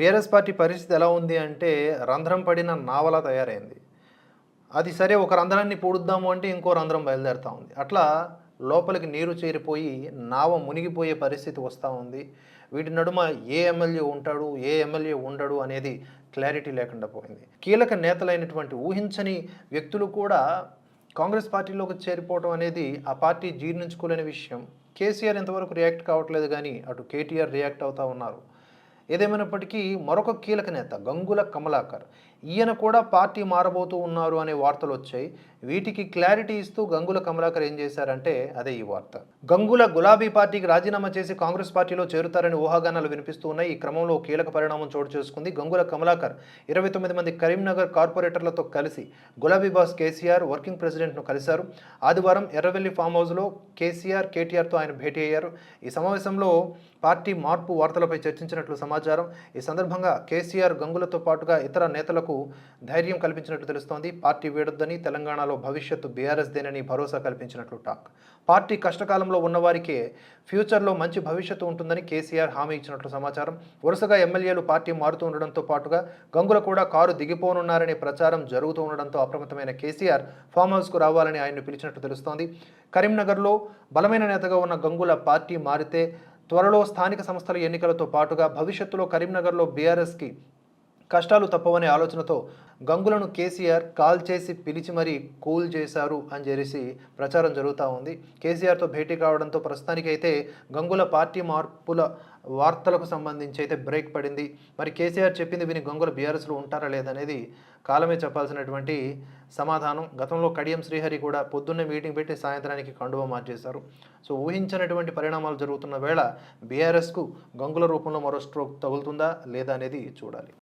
BRS party పరిస్థితి ఎలా ఉంది అంటే రంధ్రం పడిన నావలా తయారైంది. అది సరే ఒక రంధ్రాన్ని పూడుద్దాము అంటే ఇంకో రంధ్రం బయలుదేరుతూ ఉంది. అట్లా లోపలికి నీరు చేరిపోయి నావ మునిగిపోయే పరిస్థితి వస్తూ ఉంది. వీటి నడుమ ఏ ఎమ్మెల్యే ఉంటాడు ఏ ఎమ్మెల్యే ఉండడు అనేది క్లారిటీ లేకుండా పోయింది. కీలక నేతలైనటువంటి ఊహించని వ్యక్తులు కూడా కాంగ్రెస్ పార్టీలోకి చేరిపోవడం అనేది ఆ పార్టీ జీర్ణించుకోలేని విషయం. కేసీఆర్ ఇంతవరకు రియాక్ట్ కావట్లేదు కానీ అటు కేటీఆర్ రియాక్ట్ అవుతూ ఉన్నారు. ఏదేమైనప్పటికీ మరొక కీలక నేత గంగుల కమలాకర్. ఈయన కూడా పార్టీ మారబోతూ ఉన్నారు అనే వార్తలు వచ్చాయి వీటికి క్లారిటీ ఇస్తూ గంగుల కమలాకర్ ఏం చేశారంటే అదే ఈ వార్త. గంగుల గులాబీ పార్టీకి రాజీనామా చేసి కాంగ్రెస్ పార్టీలో చేరుతారని ఊహాగానాలు వినిపిస్తూ ఉన్నాయి. ఈ క్రమంలో కీలక పరిణామం చోటు చేసుకుంది. గంగుల కమలాకర్ ఇరవై తొమ్మిది మంది కరీంనగర్ కార్పొరేటర్లతో కలిసి గులాబీ బాస్ కేసీఆర్ వర్కింగ్ ప్రెసిడెంట్ను కలిశారు. ఆదివారం ఎర్రవెల్లి ఫామ్ హౌస్లో కేసీఆర్ కేటీఆర్తో ఆయన భేటీ అయ్యారు. ఈ సమావేశంలో పార్టీ మార్పు వార్తలపై చర్చించినట్లు సమాచారం. ఈ సందర్భంగా కేసీఆర్ గంగులతో పాటుగా ఇతర నేతలకు ధైర్యం కల్పించినట్లు తెలుస్తోంది. పార్టీ వీడొద్దని తెలంగాణలో భవిష్యత్తు బీఆర్ఎస్ దేనని భరోసా కల్పించినట్లు టాక్. పార్టీ కష్టకాలంలో ఉన్నవారికే ఫ్యూచర్లో మంచి భవిష్యత్తు ఉంటుందని కేసీఆర్ హామీ ఇచ్చినట్లు సమాచారం. వరుసగా ఎమ్మెల్యేలు పార్టీ మారుతూ ఉండడంతో పాటుగా గంగుల కూడా కారు దిగిపోనున్నారనే ప్రచారం జరుగుతూ ఉండడంతో అప్రమత్తమైన కేసీఆర్ ఫామ్ హౌస్కు రావాలని ఆయన్ను పిలిచినట్లు తెలుస్తోంది. కరీంనగర్లో బలమైన నేతగా ఉన్న గంగుల పార్టీ మారితే త్వరలో స్థానిక సంస్థల ఎన్నికలతో పాటుగా భవిష్యత్తులో కరీంనగర్లో బీఆర్ఎస్కి కష్టాలు తప్పవనే ఆలోచనతో గంగులను కేసీఆర్ కాల్ చేసి పిలిచి మరీ కూల్ చేశారు అని చెప్పేసి ప్రచారం జరుగుతూ ఉంది. కేసీఆర్తో భేటీ కావడంతో ప్రస్తుతానికైతే గంగుల పార్టీ మార్పుల వార్తలకు సంబంధించి అయితే బ్రేక్ పడింది. మరి కేసీఆర్ చెప్పింది విని గంగుల బీఆర్ఎస్లో ఉంటారా లేదనేది కాలమే చెప్పాల్సినటువంటి సమాధానం. గతంలో కడియం శ్రీహరి కూడా పొద్దున్నే మీటింగ్ పెట్టి సాయంత్రానికి కండువ మార్చేశారు. సో ఊహించినటువంటి పరిణామాలు జరుగుతున్న వేళ బీఆర్ఎస్కు గంగుల రూపంలో మరో స్ట్రోక్ తగులుతుందా లేదా అనేది చూడాలి.